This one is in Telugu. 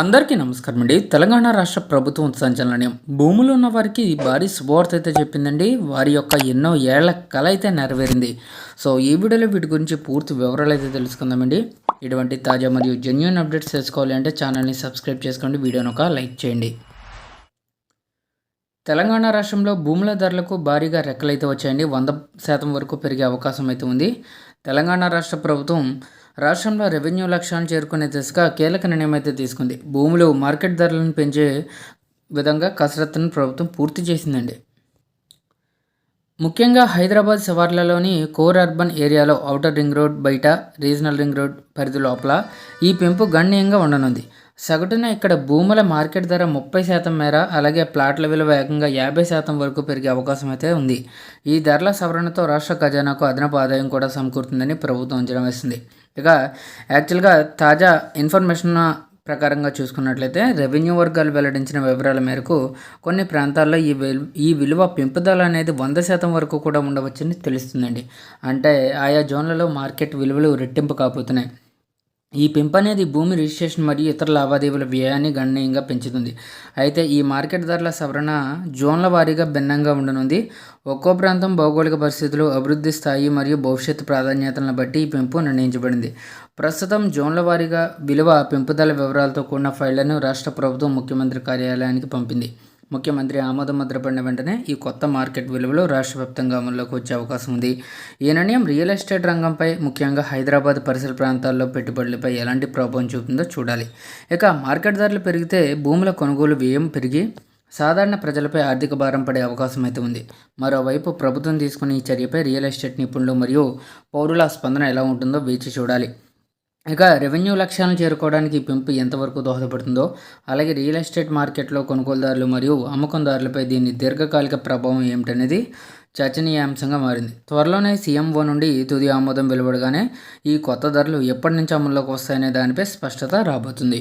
అందరికీ నమస్కారం అండి. తెలంగాణ రాష్ట్ర ప్రభుత్వం సంచలనం భూములు ఉన్న వారికి భారీ శుభవార్త అయితే చెప్పిందండి. వారి యొక్క ఎన్నో ఏళ్ళ కళ అయితే నెరవేరింది. సో ఈ వీడియోలో వీటి గురించి పూర్తి వివరాలు అయితే తెలుసుకుందామండి. ఇటువంటి తాజా మరియు జెన్యున్ అప్డేట్స్ తెలుసుకోవాలి అంటే ఛానల్ని సబ్స్క్రైబ్ చేసుకోండి. వీడియోను ఒక లైక్ చేయండి. తెలంగాణ రాష్ట్రంలో భూముల ధరలకు భారీగా రెక్కలైతే వచ్చాయండి. వంద శాతం వరకు పెరిగే అవకాశం అయితే ఉంది. తెలంగాణ రాష్ట్ర ప్రభుత్వం రాష్ట్రంలో రెవెన్యూ లక్ష్యాలను చేరుకునే దిశగా కీలక నిర్ణయం అయితే తీసుకుంది. భూములు మార్కెట్ ధరలను పెంచే విధంగా కసరత్తును ప్రభుత్వం పూర్తి చేసిందండి. ముఖ్యంగా హైదరాబాద్ శివార్లలోని కోర్ అర్బన్ ఏరియాలో ఔటర్ రింగ్ రోడ్ బయట రీజనల్ రింగ్ రోడ్ పరిధి లోపల ఈ పెంపు గణనీయంగా ఉండనుంది. సగటున ఇక్కడ భూముల మార్కెట్ ధర ముప్పై శాతం మేర అలాగే ప్లాట్ల విలువ ఏకంగా యాభై శాతం వరకు పెరిగే అవకాశం అయితే ఉంది. ఈ ధరల సవరణతో రాష్ట్ర ఖజానాకు అదనపు ఆదాయం కూడా సమకూరుతుందని ప్రభుత్వం అంచనా వేస్తుంది ఇక యాక్చువల్గా తాజా ఇన్ఫర్మేషన్ ప్రకారంగా చూసుకున్నట్లయితే రెవెన్యూ వర్గాలు వెల్లడించిన వివరాల మేరకు కొన్ని ప్రాంతాల్లో ఈ ఈ విలువ పెంపుదల అనేది వంద శాతం వరకు కూడా ఉండవచ్చని తెలుస్తుందండి. అంటే ఆయా జోన్లలో మార్కెట్ విలువలు రెట్టింపు కాబోతున్నాయి ఈ పెంపు అనేది భూమి రిజిస్ట్రేషన్ మరియు ఇతర లావాదేవీల వ్యయాన్ని గణనీయంగా పెంచుతుంది. అయితే ఈ మార్కెట్ ధరల సవరణ జోన్ల వారీగా భిన్నంగా ఉండనుంది. ఒక్కో ప్రాంతం భౌగోళిక పరిస్థితులు అభివృద్ధి స్థాయి మరియు భవిష్యత్తు ప్రాధాన్యతలను బట్టి ఈ పెంపు నిర్ణయించబడింది. ప్రస్తుతం జోన్ల వారీగా విలువ పెంపుదల వివరాలతో కూడిన ఫైళ్ళను రాష్ట్ర ప్రభుత్వం ముఖ్యమంత్రి కార్యాలయానికి పంపింది. ముఖ్యమంత్రి ఆమోదం ముద్రపడిన వెంటనే ఈ కొత్త మార్కెట్ విలువలు రాష్ట్ర వ్యాప్తంగా అమల్లోకి వచ్చే అవకాశం ఉంది. ఈ నిర్ణయం రియల్ ఎస్టేట్ రంగంపై ముఖ్యంగా హైదరాబాద్ పరిసర ప్రాంతాల్లో పెట్టుబడులపై ఎలాంటి ప్రభావం చూపుతుందో చూడాలి. ఇక మార్కెట్ ధరలు పెరిగితే భూముల కొనుగోలు వ్యయం పెరిగి సాధారణ ప్రజలపై ఆర్థిక భారం పడే అవకాశం అయితే ఉంది. మరోవైపు ప్రభుత్వం తీసుకున్న ఈ చర్యపై రియల్ ఎస్టేట్ నిపుణులు మరియు పౌరుల స్పందన ఎలా ఉంటుందో వేచి చూడాలి. ఇక రెవెన్యూ లక్ష్యాలను చేరుకోవడానికి పెంపు ఎంతవరకు దోహదపడుతుందో అలాగే రియల్ ఎస్టేట్ మార్కెట్లో కొనుగోలుదారులు మరియు అమ్మకందారులపై దీని దీర్ఘకాలిక ప్రభావం ఏమిటనేది చర్చనీయాంశంగా మారింది. త్వరలోనే సీఎంఓ నుండి తుది ఆమోదం వెలువడగానే ఈ కొత్త ధరలు ఎప్పటి నుంచి అమల్లోకి వస్తాయనే దానిపై స్పష్టత రాబోతుంది.